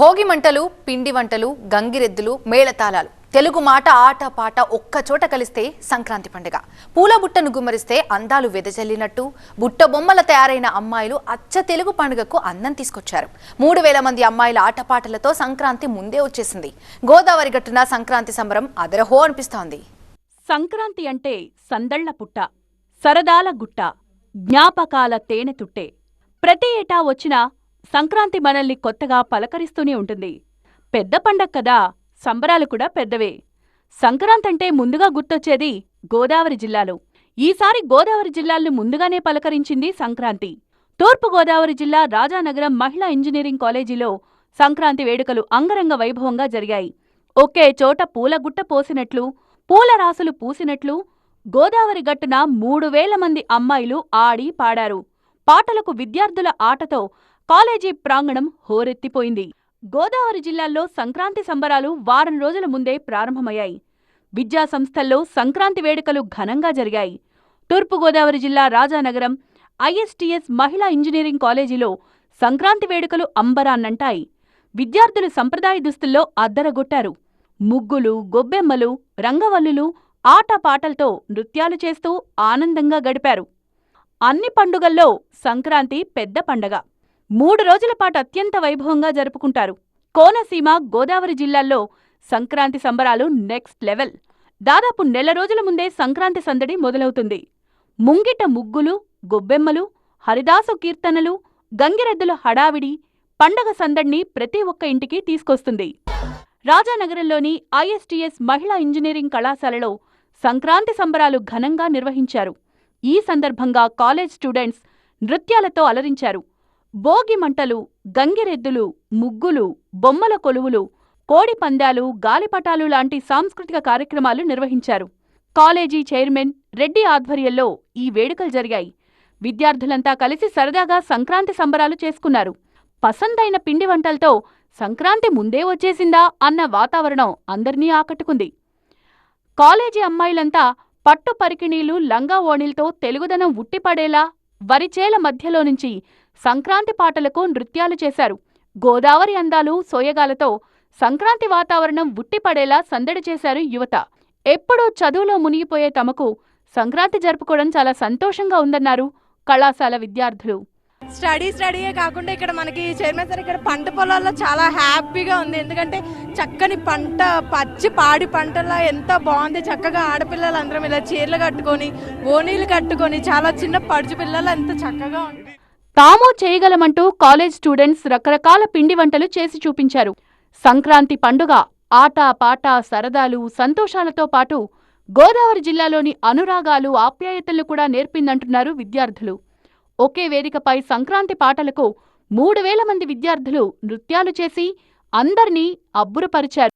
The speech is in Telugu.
భోగి మంటలు పిండి వంటలు గంగిరెద్దులు మేళతాళాలు. తెలుగు మాట ఆట పాట ఒక్క చోట కలిస్తే సంక్రాంతి పండుగ. పూల బుట్టను గుమ్మరిస్తే అందాలు వెదజల్లినట్టు బుట్ట బొమ్మల తయారైన అమ్మాయిలు అచ్చ తెలుగు పండుగకు అందం తీసుకొచ్చారు. మూడు వేల మంది అమ్మాయిల ఆటపాటలతో సంక్రాంతి ముందే వచ్చేసింది. గోదావరి గట్టున సంక్రాంతి సంబరం అదరహో అనిపిస్తోంది. సంక్రాంతి అంటే సందళ్ళ పుట్ట సరదాల గుట్ట జ్ఞాపకాల తేనె తుట్టే. ప్రతి ఏటా వచ్చినా సంక్రాంతి మనల్ని కొత్తగా పలకరిస్తూనే ఉంటుంది. పెద్ద పండగ కదా సంబరాలు కూడా పెద్దవే. సంక్రాంతంటే ముందుగా గుర్తొచ్చేది గోదావరి జిల్లాలో. ఈసారి గోదావరి జిల్లాలను ముందుగానే పలకరించింది సంక్రాంతి. తూర్పు గోదావరి జిల్లా రాజానగరం మహిళా ఇంజనీరింగ్ కాలేజీలో సంక్రాంతి వేడుకలు అంగరంగ వైభవంగా జరిగాయి. ఒకే చోట పూలగుట్ట పోసినట్లు పూల రాసులు పూసినట్లు గోదావరి గట్టున మూడు వేల మంది అమ్మాయిలు ఆడి పాడారు. పాటలకు విద్యార్థుల ఆటతో కాలేజీ ప్రాంగణం హోరెత్తిపోయింది. గోదావరి జిల్లాల్లో సంక్రాంతి సంబరాలు వారం రోజుల ముందే ప్రారంభమయ్యాయి. విద్యా సంస్థల్లో సంక్రాంతి వేడుకలు ఘనంగా జరిగాయి. తూర్పుగోదావరి జిల్లా రాజానగరం ఐఎస్టీఎస్ మహిళా ఇంజనీరింగ్ కాలేజీలో సంక్రాంతి వేడుకలు అంబరాన్నంటాయి. విద్యార్థులు సంప్రదాయ దుస్తుల్లో అద్దరగొట్టారు. ముగ్గులు గొబ్బెమ్మలు రంగవల్లులు ఆటపాటలతో నృత్యాలు చేస్తూ ఆనందంగా గడిపారు. అన్ని పండుగల్లో సంక్రాంతి పెద్ద పండగ. మూడు రోజుల పాటు అత్యంత వైభవంగా జరుపుకుంటారు. కోనసీమ గోదావరి జిల్లాల్లో సంక్రాంతి సంబరాలు నెక్స్ట్ లెవెల్. దాదాపు నెల రోజుల ముందే సంక్రాంతి సందడి మొదలవుతుంది. ముంగిట ముగ్గులు గొబ్బెమ్మలు హరిదాసు కీర్తనలు గంగిరెద్దుల హడావిడి పండగ సందడిని ప్రతి ఒక్క ఇంటికి తీసుకొస్తుంది. రాజానగరంలోని ఐఎస్టీఎస్ మహిళా ఇంజనీరింగ్ కళాశాలలో సంక్రాంతి సంబరాలు ఘనంగా నిర్వహించారు. ఈ సందర్భంగా కాలేజ్ స్టూడెంట్స్ నృత్యాలతో అలరించారు. భోగి మంటలు గంగిరెద్దులు ముగ్గులు బొమ్మల కొలువులు కోడి పందాలు గాలిపటాలు లాంటి సాంస్కృతిక కార్యక్రమాలు నిర్వహించారు. కాలేజీ చైర్మన్ రెడ్డి ఆధ్వర్యంలో ఈ వేడుకలు జరిగాయి. విద్యార్థులంతా కలిసి సరదాగా సంక్రాంతి సంబరాలు చేసుకున్నారు. పసందైన పిండి వంటలతో సంక్రాంతి ముందే వచ్చేసిందా అన్న వాతావరణం అందర్నీ ఆకట్టుకుంది. కాలేజీ అమ్మాయిలంతా పట్టు పరికిణీలు లంగా ఓణీలతో తెలుగుదనం ఉట్టిపడేలా వరిచేల మధ్యలో నుంచి సంక్రాంతి పాటలకు నృత్యాలు చేశారు. గోదావరి అందాలు సోయగాలతో సంక్రాంతి వాతావరణం ఉట్టిపడేలా సందడి చేశారు యువత. ఎప్పుడూ చదువులో మునిగిపోయే తమకు సంక్రాంతి జరుపుకోవడం చాలా సంతోషంగా ఉందన్నారు కళాశాల విద్యార్థులు. స్టడీ స్టడీయే కాకుండా ఇక్కడ మనకి చైర్మన్ సార్ ఇక్కడ పంట పొలాల్లో చాలా హ్యాపీగా ఉంది. ఎందుకంటే చక్కని పంట పచ్చి పాడి పంటలా ఎంత బాగుంది. చక్కగా ఆడపిల్లలు అందరం ఇలా చీరలు కట్టుకొని ఓనీలు కట్టుకొని చాలా చిన్న పడుచు పిల్లలు ఎంత చక్కగా ఉంది తాము చేయగలమంటూ కాలేజ్ స్టూడెంట్స్ రకరకాల పిండి వంటలు చేసి చూపించారు. సంక్రాంతి పండుగ ఆట పాట సరదాలు సంతోషాలతో పాటు గోదావరి జిల్లాలోని అనురాగాలు ఆప్యాయతలను కూడా నేర్పిందంటున్నారు విద్యార్థులు. ఒకే వేదికపై సంక్రాంతి పాటలకు మూడు వేల మంది విద్యార్థులు నృత్యాలు చేసి అందర్నీ అబ్బురపరిచారు.